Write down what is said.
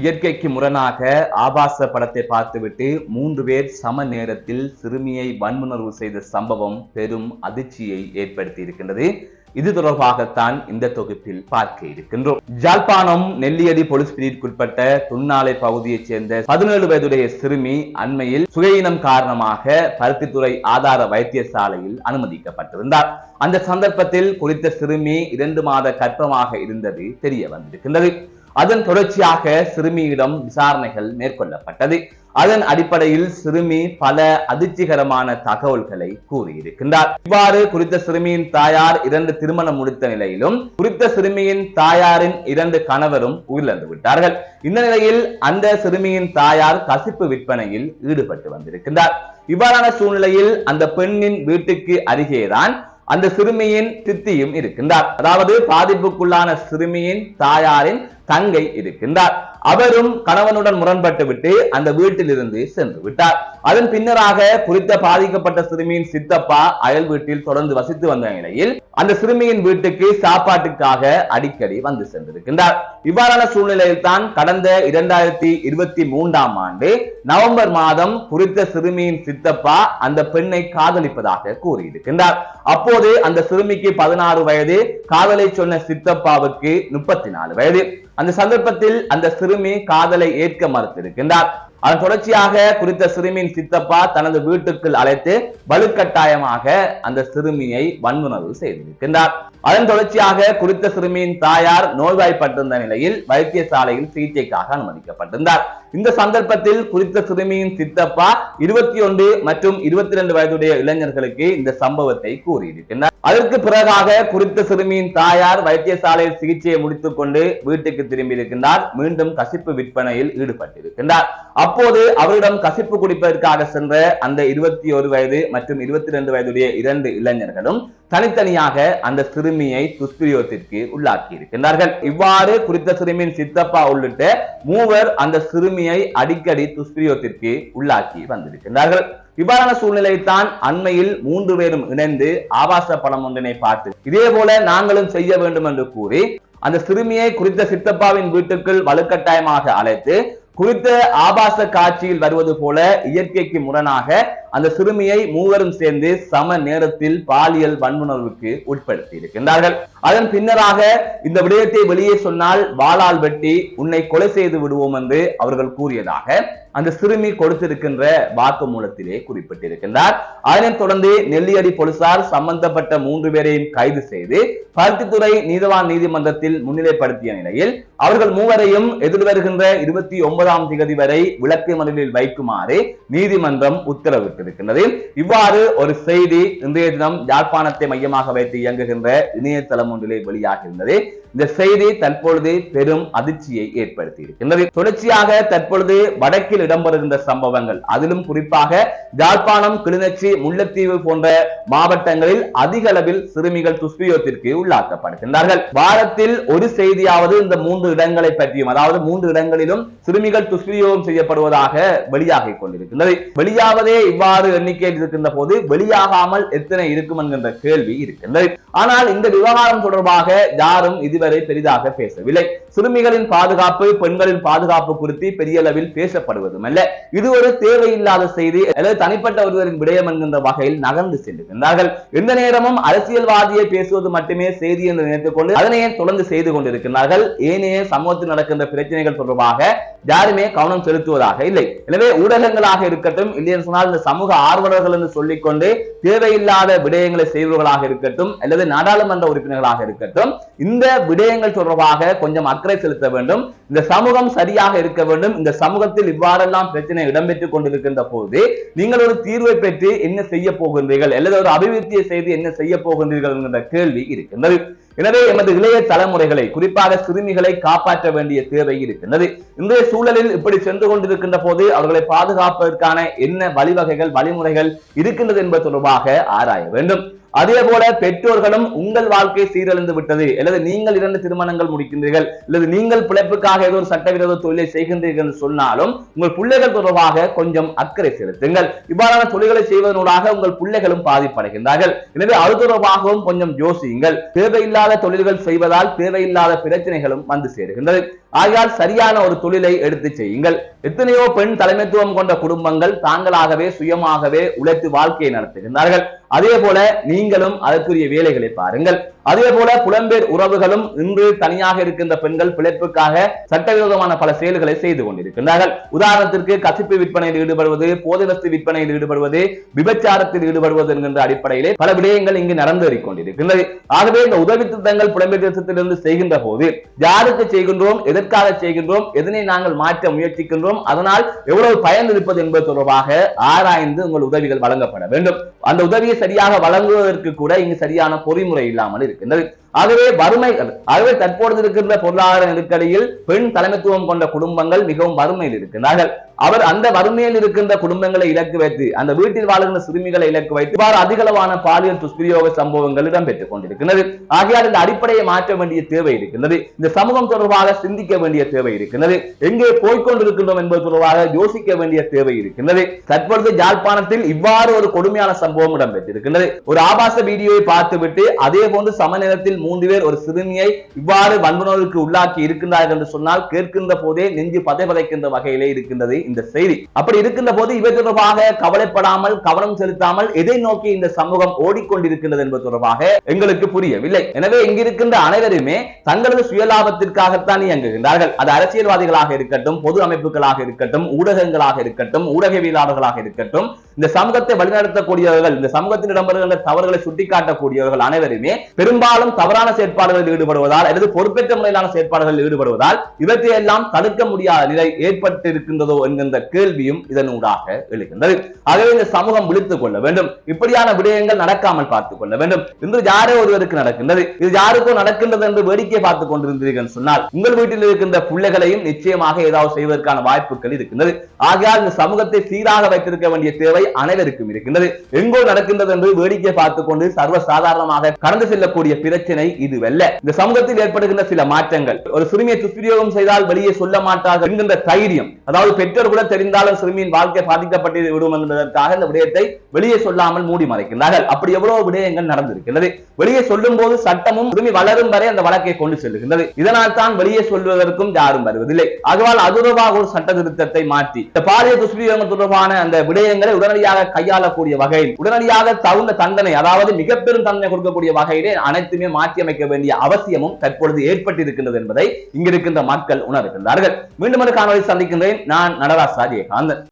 இயற்கைக்கு முரணாக ஆபாச படத்தை பார்த்துவிட்டு மூன்று பேர் சம நேரத்தில் சிறுமியை வன்முணர்வு செய்த சம்பவம் பெரும் அதிர்ச்சியை ஏற்படுத்தி இருக்கின்றது இது தொடர்பாகத்தான் இந்த தொகுப்பில் பார்க்க இருக்கின்றோம். ஜாழ்ப்பாணம் நெல்லியடி போலீஸ் பிரிவுக்குட்பட்ட துண்ணாலை பகுதியைச் சேர்ந்த பதினேழு வயதுடைய சிறுமி அண்மையில் சுயயினம் காரணமாக பருத்தித்துறை ஆதார வைத்தியசாலையில் அனுமதிக்கப்பட்டிருந்தார். அந்த சந்தர்ப்பத்தில் குறித்த சிறுமி இரண்டு மாத கற்பமாக இருந்தது தெரிய வந்திருக்கின்றது. அதன் தொடர்ச்சியாக சிறுமியிடம் விசாரணைகள் மேற்கொள்ளப்பட்டது. அதன் அடிப்படையில் சிறுமி பல அதிர்ச்சிகரமான தகவல்களை கூறியிருக்கின்றார். இவ்வாறு குறித்த சிறுமியின் தாயார் இரண்டு திருமணம் முடித்த நிலையிலும் குறித்த சிறுமியின் தாயாரின் இரண்டு கணவரும் உயிரிழந்து விட்டார்கள். இந்த நிலையில் அந்த சிறுமியின் தாயார் கசிப்பு விற்பனையில் ஈடுபட்டு வந்திருக்கின்றார். இவ்வாறான சூழ்நிலையில் அந்த பெண்ணின் வீட்டுக்கு அருகேதான் அந்த சிறுமியின் சித்தியும் இருக்கின்றார். அதாவது பாதிப்புக்குள்ளான சிறுமியின் தாயாரின் தங்கை இருக்கின்றார். அவரும் கணவனுடன் முரண்பட்டு விட்டு அந்த வீட்டிலிருந்து சென்று விட்டார் அதன் பின்னராக குறித்த பாதிக்கப்பட்ட சிறுமியின் சித்தப்பா அயல் வீட்டில் தொடர்ந்து வசித்து வந்த நிலையில் அந்த சிறுமியின் வீட்டுக்கு சாப்பாட்டுக்காக அடிக்கடி வந்து சென்றிருக்கின்றார். இவ்வாறான சூழ்நிலையில் தான் கடந்த இரண்டாயிரத்தி இருபத்தி மூன்றாம் ஆண்டு நவம்பர் மாதம் குறித்த சிறுமியின் சித்தப்பா அந்த பெண்ணை காதலிப்பதாக கூறியிருக்கின்றார். அப்போது அந்த சிறுமிக்கு பதினாறு வயது காதலை சொன்ன சித்தப்பாவுக்கு முப்பத்தி நாலு வயது. அந்த சந்தர்ப்பத்தில் அந்த சிறுமி காதலை ஏற்க மறுத்திருக்கின்றார். அதன் தொடர்ச்சியாக குறித்த சிறுமியின் சித்தப்பா தனது வீட்டுக்குள் அழைத்து வலுக்கட்டாயமாக அந்த சிறுமியை வன்முணர்வு செய்திருக்கின்றார். அதன் தொடர்ச்சியாக குறித்த சிறுமியின் தாயார் நோய்வாய்ப்பட்டிருந்த நிலையில் வைத்தியசாலையில் சிகிச்சைக்காக அனுமதிக்கப்பட்டிருந்தார். இந்த சந்தர்ப்பத்தில் குறித்த சிறுமியின் சித்தப்பா இருபத்தி ஒன்று மற்றும் இருபத்தி இரண்டு வயதுடைய இளைஞர்களுக்கு இந்த சம்பவத்தை கூறியிருக்கின்றார். அதற்கு பிறகாக குறித்த சிறுமியின் தாயார் வைத்தியசாலையில் சிகிச்சையை முடித்துக் கொண்டு வீட்டுக்கு திரும்பி இருக்கின்றார் மீண்டும் கசிப்பு விற்பனையில் ஈடுபட்டிருக்கின்றார். அப்போது அவரிடம் கசிப்பு குடிப்பதற்காக சென்ற அந்த இருபத்தி ஒரு வயது மற்றும் இருபத்தி ரெண்டு வயதுடைய இரண்டு இளைஞர்களும் தனித்தனியாக அந்த சிறுமியை துஷ்பிரயோகத்திற்கு உள்ளாக்கி இருக்கின்றார்கள் இவ்வாறு குறித்த சிறுமியின் சித்தப்பா உள்ளிட்ட மூவர் அந்த சிறுமியை அடிக்கடி துஷ்பிரயோகத்திற்கு உள்ளாக்கி வந்திருக்கின்றார்கள். இவ்வாறான சூழ்நிலை தான் அண்மையில் மூன்று பேரும் இணைந்து ஆபாச படம் ஒன்றினை பார்த்து இதே போல நாங்களும் செய்ய வேண்டும் என்று கூறி அந்த சிறுமியை குறித்த சித்தப்பாவின் வீட்டுக்குள் வலுக்கட்டாயமாக அழைத்து குறித்த ஆபாச காட்சியில் வருவது போல இயற்கைக்கு முரணாக அந்த சிறுமியை மூவரும் சேர்ந்து சம நேரத்தில் பாலியல் வன்முணர்வுக்கு உட்படுத்தி இருக்கின்றார்கள் அதன் பின்னராக இந்த விடயத்தை வெளியே சொன்னால் வாளால் வெட்டி உன்னை கொலை செய்து விடுவோம் என்று அவர்கள் கூறியதாக அந்த சிறுமி கொடுத்திருக்கின்ற வாக்குமூலத்திலே குறிப்பிட்டிருக்கின்றார். அதனைத் தொடர்ந்து நெல்லியடி போலீசார் சம்பந்தப்பட்ட மூன்று பேரையும் கைது செய்து பருத்தித்துறை நீதவான் நீதிமன்றத்தில் முன்னிலைப்படுத்திய நிலையில் அவர்கள் மூவரையும் எதிர்வருகின்ற இருபத்தி ஒன்பதாம் திகதி வரை விளக்கு மடலில் வைக்குமாறு நீதிமன்றம் உத்தரவிட்டிருக்கின்றது இவ்வாறு ஒரு செய்தி இன்றைய தினம் யாழ்ப்பாணத்தை மையமாக வைத்து இயங்குகின்ற இணையதளம் ஒன்றிலே வெளியாகின்றது. இந்த செய்தி தற்பொழுது பெரும் அதிர்ச்சியை ஏற்படுத்தி இருக்கின்றது. தொடர்ச்சியாக தற்பொழுது வடக்கில் இடம்பெறுகின்ற சம்பவங்கள் அதிலும் குறிப்பாக யாழ்ப்பாணம் கிளிநொச்சி முல்லைத்தீவு போன்ற மாவட்டங்களில் அதிக அளவில் சிறுமிகள் துஷ்பியோத்திற்கு உள்ளாக்கப்படுகின்றார்கள். வாரத்தில் ஒரு செய்தியாவது இந்த மூன்று இடங்களை பற்றியும் அதாவது மூன்று இடங்களிலும் சிறுமிகள் துஷ்பிரயோகம் செய்யப்படுவதாக வெளியாகிக் கொண்டிருக்கின்றது. வெளியாவதே இவ்வாறு எண்ணிக்கையில் இருக்கின்ற போது வெளியாகாமல் எத்தனை இருக்கும் என்கின்ற கேள்வி இருக்கின்றது. ஆனால் இந்த விவகாரம் தொடர்பாக யாரும் இதுவரை பெரிதாக பேசவில்லை. சிறுமிகளின் பாதுகாப்பு பெண்களின் பாதுகாப்பு குறித்து பெரிய அளவில் பேசப்படுவதும் அல்ல. இது ஒரு தேவையில்லாத செய்தி அல்லது தனிப்பட்ட ஒருவரின் விடயம் என்கின்ற வகையில் நகர்ந்து செல்லுகின்றார்கள் எந்த நேரமும் அரசியல்வாதியை பேசுவது மட்டுமே செய்தி என்று நினைத்துக் கொண்டு அதனையே தொடர்ந்து செய்து கொண்டிருக்கிறார்கள் ஏனைய சமூகத்தில் நடக்கின்ற பிரச்சனைகள் தொடர்பாக யாருமே கவனம் செலுத்துவதாக இல்லை. எனவே ஊடகங்களாக இருக்கட்டும் இல்லை என்று சொன்னால் இந்த சமூக ஆர்வலர்கள் என்று சொல்லிக்கொண்டு தேவையில்லாத விடயங்களை செய்பவர்களாக இருக்கட்டும் அல்லது நாடாளுமன்ற உறுப்பினர்களாக இருக்கட்டும் இந்த விடயங்கள் தொடர்பாக கொஞ்சம் அக்கறை செலுத்த வேண்டும். இந்த சமூகம் சரியாக இருக்க வேண்டும். இந்த சமூகத்தில் இவ்வாறெல்லாம் பிரச்சனை இடம்பெற்றுக் கொண்டிருக்கின்ற போது நீங்கள் ஒரு தீர்வை பெற்று என்ன செய்ய போகின்றீர்கள் அல்லது ஒரு அபிவிருத்தியை செய்து என்ன செய்ய போகின்றீர்கள் என்கின்ற கேள்வி இருக்கின்றது. எனவே எமது இளைய தலைமுறைகளை குறிப்பாக சிறுமிகளை காப்பாற்ற வேண்டிய தேவை இருக்கின்றது. இன்றைய சூழலில் இப்படி சென்று கொண்டிருக்கின்ற போது அவர்களை பாதுகாப்பதற்கான என்ன வழிவகைகள் வழிமுறைகள் இருக்கின்றது என்பது தொடர்பாக ஆராய வேண்டும். அதே போல பெற்றோர்களும் உங்கள் வாழ்க்கை சீரழிந்து விட்டது. அல்லது நீங்கள் இரண்டு திருமணங்கள் முடிக்கின்றீர்கள். அல்லது நீங்கள் பிழைப்புக்காக ஏதோ ஒரு சட்டவிரோத தொழிலை செய்கின்றீர்கள் என்று சொன்னாலும் உங்கள் பிள்ளைகள் தொடர்பாக கொஞ்சம் அக்கறை செலுத்துங்கள். இவ்வாறான தொழில்களை செய்வதனூடாக உங்கள் பிள்ளைகளும் பாதிப்படைகின்றார்கள். எனவே அது தொடர்பாகவும் கொஞ்சம் யோசியுங்கள். தேவையில்லாத தொழில்கள் செய்வதால் தேவையில்லாத பிரச்சனைகளும் வந்து சேருகின்றது. ஆகையால் சரியான ஒரு தொழிலை எடுத்து செய்யுங்கள். எத்தனையோ பெண் தலைமைத்துவம் கொண்ட குடும்பங்கள் தாங்களாகவே சுயமாகவே உழைத்து வாழ்க்கையை நடத்துகின்றார்கள். அதே போல நீங்களும் அதற்குரிய வேலைகளை பாருங்கள். அதே போல புலம்பெயர் உறவுகளும் இன்று தனியாக இருக்கின்ற பெண்கள் பிழைப்புக்காக சட்டவிரோதமான பல செயல்களை செய்து கொண்டிருக்கின்றார்கள். உதாரணத்திற்கு கசிப்பு விற்பனையில் ஈடுபடுவது போதைவஸ்து விற்பனையில் ஈடுபடுவது விபச்சாரத்தில் ஈடுபடுவது என்கின்ற அடிப்படையிலே பல விடயங்கள் இங்கு நடந்தேறிக் கொண்டிருக்கின்றது. ஆகவே இந்த உதவி திட்டங்கள் புலம்பெயர் தேசத்திலிருந்து செய்கின்ற போது யாருக்கு செய்கின்றோம் எதற்காக செய்கின்றோம் எதனை நாங்கள் மாற்ற முயற்சிக்கின்றோம் அதனால் எவ்வளவு பயன் இருப்பது என்பது தொடர்பாக ஆராய்ந்து உங்கள் உதவிகள் வழங்கப்பட வேண்டும். அந்த உதவியை சரியாக வழங்குவதற்கு கூட இங்கு சரியான பொறிமுறை இல்லாமல் இருக்கின்றது. ஆகவே வறுமை ஆகவே தற்பொழுது இருக்கின்ற பொருளாதார நெருக்கடியில் பெண் தலைமைத்துவம் கொண்ட குடும்பங்கள் மிகவும் வறுமையில் இருக்கின்றார்கள். அவர் அந்த வறுமையில் இருக்கின்ற குடும்பங்களை இலக்கு வைத்து அந்த வீட்டில் வாழ்கின்ற சிறுமிகளை இலக்கு வைத்து இவ்வாறு அதிகளவான பாலியல் துஷ்பிரயோக சம்பவங்கள் இடம்பெற்றுக் கொண்டிருக்கின்றது. ஆகையால் இந்த அடிப்படையை மாற்ற வேண்டிய தேவை இருக்கின்றது. இந்த சமூகம் தொடர்பாக சிந்திக்க வேண்டிய தேவை இருக்கின்றது. எங்கே போய்கொண்டிருக்கின்றோம் என்பது தொடர்பாக யோசிக்க வேண்டிய தேவை இருக்கின்றது. தற்பொழுது யாழ்ப்பாணத்தில் இவ்வாறு ஒரு கொடுமையான சம்பவம் இடம்பெற்றிருக்கின்றது ஒரு ஆபாச வீடியோவை பார்த்துவிட்டு அதே போன்று சமநேரத்தில் மூன்று பேர் ஒரு சிறுமியை இவ்வாறு வன்புணர்வுக்கு உள்ளாக்கி இருக்கின்றார்கள் என்று சொன்னால் கேட்கின்ற போதே நெஞ்சு பதைபதைக்கின்ற வகையிலே இருக்கின்றது இந்த செய்தி. அப்படி இருக்கின்ற போது இவை தொடர்பாக கவலைப்படாமல் கவனம் செலுத்தாமல் எதை நோக்கி இந்த சமூகம் ஓடிக்கொண்டிருக்கின்றது என்பது தொடர்பாக எங்களுக்கு புரியவில்லை. எனவே இங்கிருக்கின்ற அனைவருமே தங்களது சுயலாபத்திற்காகத்தான் இயங்குகின்றார்கள். அது அரசியல்வாதிகளாக இருக்கட்டும் பொது அமைப்புகளாக இருக்கட்டும் ஊடகங்களாக இருக்கட்டும் ஊடகவியலாளர்களாக இருக்கட்டும் இந்த சமூகத்தை வழிநடத்தக்கூடியவர்கள் இந்த சமூகத்தில் இடம்பெறுகின்ற தவறுகளை சுட்டிக்காட்டக்கூடியவர்கள் அனைவருமே பெரும்பாலும் தவறான செயற்பாடுகளில் ஈடுபடுவதால் அல்லது பொறுப்பேற்ற முறையிலான செயற்பாடுகளில் ஈடுபடுவதால் இவற்றை எல்லாம் தடுக்க முடியாத நிலை ஏற்பட்டு இருக்கின்றதோ என்கின்ற கேள்வியும் இதனூடாக எழுகின்றது. ஆகவே இந்த சமூகம் விழித்துக் கொள்ள வேண்டும். இப்படியான விடயங்கள் நடக்காமல் பார்த்துக் கொள்ள வேண்டும். இன்று யாரோ ஒருவருக்கு நடக்கின்றது. இது யாருக்கோ நடக்கின்றது என்று வேடிக்கை பார்த்துக் கொண்டிருந்தீர்கள் சொன்னால் உங்கள் வீட்டில் இருக்கின்ற பிள்ளைகளையும் நிச்சயமாக ஏதாவது செய்வதற்கான வாய்ப்புகள் இருக்கின்றது. ஆகையால் இந்த சமூகத்தை சீராக வைத்திருக்க வேண்டிய தேவை அனைவருக்கும் இருக்கின்றது. எங்கோ நடக்கின்றது என்று வேடிக்கை பார்த்துக் கொண்டு சர்வ சாதாரணமாக கடந்து செல்லக்கூடிய பிரச்சனை பிரச்சனை இதுவல்ல. இந்த சமூகத்தில் ஏற்படுகின்ற சில மாற்றங்கள். ஒரு சிறுமியை துஷ்பிரயோகம் செய்தால் வெளியே சொல்ல மாட்டார்கள் என்கின்ற தைரியம். அதாவது பெற்றோர் கூட தெரிந்தாலும் சிறுமியின் வாழ்க்கை பாதிக்கப்பட்டு விடும் என்பதற்காக இந்த விடயத்தை வெளியே சொல்லாமல் மூடி மறைக்கின்றார்கள். அப்படி எவ்வளவு விடயங்கள் நடந்திருக்கின்றது. வெளியே சொல்லும் போது சட்டமும் சிறுமி வளரும் வரை அந்த வழக்கை கொண்டு செல்லுகின்றது. இதனால் தான் வெளியே சொல்வதற்கும் யாரும் வருவதில்லை. ஆகவால் அது தொடர்பாக ஒரு சட்ட திருத்தத்தை மாற்றி இந்த பாலியல் துஷ்பிரயோகம் தொடர்பான அந்த விடயங்களை உடனடியாக கையாளக்கூடிய வகையில் உடனடியாக தகுந்த தண்டனை அதாவது மிக பெரும் தண்டனை கொடுக்கக்கூடிய வகையிலே அனைத்துமே மாற்றி அமைக்க வேண்டிய அவசியமும் தற்பொழுது ஏற்பட்டிருக்கின்றது என்பதை இங்கிருக்கின்ற மக்கள் உணர்கின்றார்கள். மீண்டும் ஒரு காணொலி சந்திக்கின்றேன். நான் நடராஜ் ராஜேகாந்தன்.